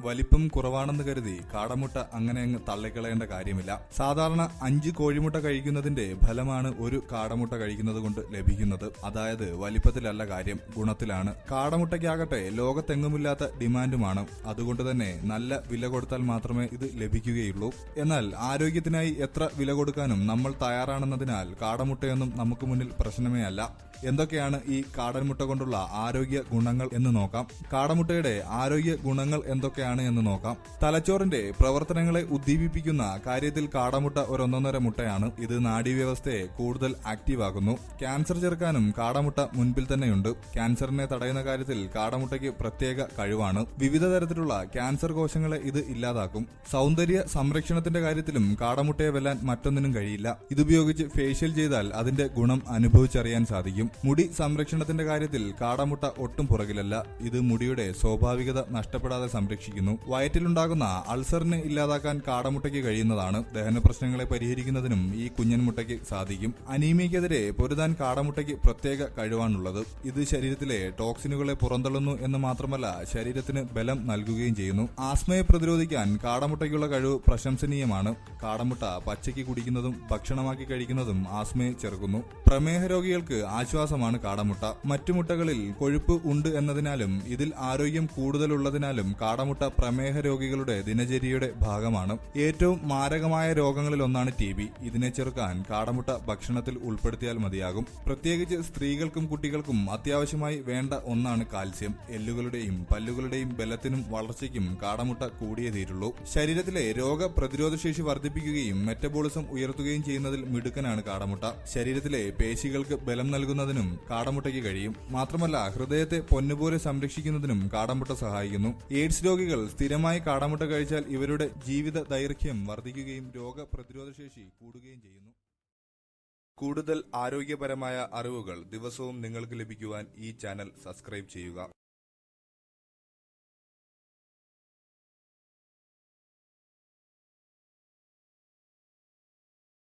വലിപ്പം കുറവാണെന്ന് കരുതി കാടമുട്ട അങ്ങനെ അങ്ങ് തള്ളിക്കളയേണ്ട കാര്യമില്ല. സാധാരണ അഞ്ച് കോഴിമുട്ട കഴിക്കുന്നതിന്റെ ഫലമാണ് ഒരു കാടമുട്ട കഴിക്കുന്നത് കൊണ്ട് ലഭിക്കുന്നത്. അതായത് വലിപ്പത്തിലല്ല കാര്യം ഗുണത്തിലാണ്. കാടമുട്ടയ്ക്കാകട്ടെ ലോകത്തെങ്ങുമില്ലാത്ത ഡിമാൻഡുമാണ്. അതുകൊണ്ട് തന്നെ നല്ല വില കൊടുത്താൽ മാത്രമേ ഇത് ലഭിക്കുകയുള്ളൂ. എന്നാൽ ആരോഗ്യത്തിനായി എത്ര വില കൊടുക്കാനും നമ്മൾ തയ്യാറാണെന്നതിനാൽ കാടമുട്ടയൊന്നും നമുക്ക് മുന്നിൽ പ്രശ്നമേ അല്ല. എന്തൊക്കെയാണ് ഈ കാടൻമുട്ട കൊണ്ടുള്ള ആരോഗ്യ ഗുണങ്ങൾ എന്ന് നോക്കാം. കാടമുട്ടയുടെ ആരോഗ്യ ഗുണങ്ങൾ എന്തൊക്കെയാണ് എന്ന് നോക്കാം. തലച്ചോറിന്റെ പ്രവർത്തനങ്ങളെ ഉദ്ദീപിപ്പിക്കുന്ന കാര്യത്തിൽ കാടമുട്ട ഒരൊന്നൊന്നര മുട്ടയാണ്. ഇത് നാഡീവ്യവസ്ഥയെ കൂടുതൽ ആക്റ്റീവ് ആക്കുന്നു ക്യാൻസർ ചെറുക്കാനും കാടമുട്ട മുൻപിൽ തന്നെയുണ്ട്. ക്യാൻസറിനെ തടയുന്ന കാര്യത്തിൽ കാടമുട്ടയ്ക്ക് പ്രത്യേക കഴിവാണ്. വിവിധ തരത്തിലുള്ള ക്യാൻസർ കോശങ്ങളെ ഇത് ഇല്ലാതാക്കും. സൗന്ദര്യ സംരക്ഷണത്തിന്റെ കാര്യത്തിലും കാടമുട്ടയെ വെല്ലാൻ മറ്റൊന്നിനും കഴിയില്ല. ഇതുപയോഗിച്ച് ഫേഷ്യൽ ചെയ്താൽ അതിന്റെ ഗുണം അനുഭവിച്ചറിയാൻ സാധിക്കും. മുടി സംരക്ഷണത്തിന്റെ കാര്യത്തിൽ കാടമുട്ട ഒട്ടും പുറകിലല്ല. ഇത് മുടിയുടെ സ്വാഭാവികത നഷ്ടപ്പെടാതെ സംരക്ഷിക്കുന്നു. വയറ്റിലുണ്ടാകുന്ന അൾസറിനെ ഇല്ലാതാക്കാൻ കാടമുട്ടയ്ക്ക് കഴിയുന്നതാണ്. ദഹന പ്രശ്നങ്ങളെ പരിഹരിക്കുന്നതിനും ഈ കുഞ്ഞൻ മുട്ടയ്ക്ക് സാധിക്കും. അനീമിയക്കെതിരെ പൊരുതാൻ കാടമുട്ടയ്ക്ക് പ്രത്യേക കഴിവാണുള്ളത്. ഇത് ശരീരത്തിലെ ടോക്സിനുകളെ പുറന്തള്ളുന്നു എന്ന് മാത്രമല്ല ശരീരത്തിന് ബലം നൽകുകയും ചെയ്യുന്നു. ആസ്മയെ പ്രതിരോധിക്കാൻ കാടമുട്ടയ്ക്കുള്ള കഴിവ് പ്രശംസനീയമാണ്. കാടമുട്ട പച്ചയ്ക്ക് കുടിക്കുന്നതും ഭക്ഷണമാക്കി കഴിക്കുന്നതും ആസ്മയെ ചെറുക്കുന്നു. പ്രമേഹ രോഗികൾക്ക് ആശ്വാസമാണ് കാടമുട്ട. മറ്റു മുട്ടകളിൽ കൊഴുപ്പ് ഉണ്ട് എന്നതിനാലും ഇതിൽ ആരോഗ്യം കൂടുതലുള്ളതിനാലും കാടമുട്ട പ്രമേഹ രോഗികളുടെ ദിനചര്യയുടെ ഭാഗമാണ്. ഏറ്റവും മാരകമായ രോഗങ്ങളിലൊന്നാണ് ടി ബി. ഇതിനെ ചെറുക്കാൻ കാടമുട്ട ഭക്ഷണത്തിൽ ഉൾപ്പെടുത്തിയാൽ മതിയാകും. പ്രത്യേകിച്ച് സ്ത്രീകൾക്കും കുട്ടികൾക്കും അത്യാവശ്യമായി വേണ്ട ഒന്നാണ് കാൽസ്യം. എല്ലുകളുടെയും പല്ലുകളുടെയും ബലത്തിനും വളർച്ചയ്ക്കും കാടമുട്ട കൂടിയേ തീരുള്ളൂ. ശരീരത്തിലെ രോഗപ്രതിരോധ ശേഷി വർദ്ധിപ്പിക്കുകയും മെറ്റബോളിസം ഉയർത്തുകയും ചെയ്യുന്നതിൽ മിടുക്കനാണ് കാടമുട്ട. ശരീരത്തിലെ പേശികൾക്ക് ബലം നൽകുന്നതിനും കാടമുട്ടയ്ക്ക് കഴിയും. മാത്രമല്ല ഹൃദയത്തെ പൊന്നുപോലെ സംരക്ഷിക്കുന്നതിനും കാടമുട്ട സഹായിക്കുന്നു. എയ്ഡ്സ് രോഗികൾ സ്ഥിരമായി കാടമുട്ട കഴിച്ചാൽ ഇവരുടെ ജീവിത ദൈർഘ്യം വർദ്ധിക്കുകയും രോഗപ്രതിരോധ ശേഷി കൂടുകയും ചെയ്യുന്നു. കൂടുതൽ ആരോഗ്യപരമായ അറിവുകൾ ദിവസവും നിങ്ങൾക്ക് ലഭിക്കുവാൻ ഈ ചാനൽ സബ്സ്ക്രൈബ് ചെയ്യുക.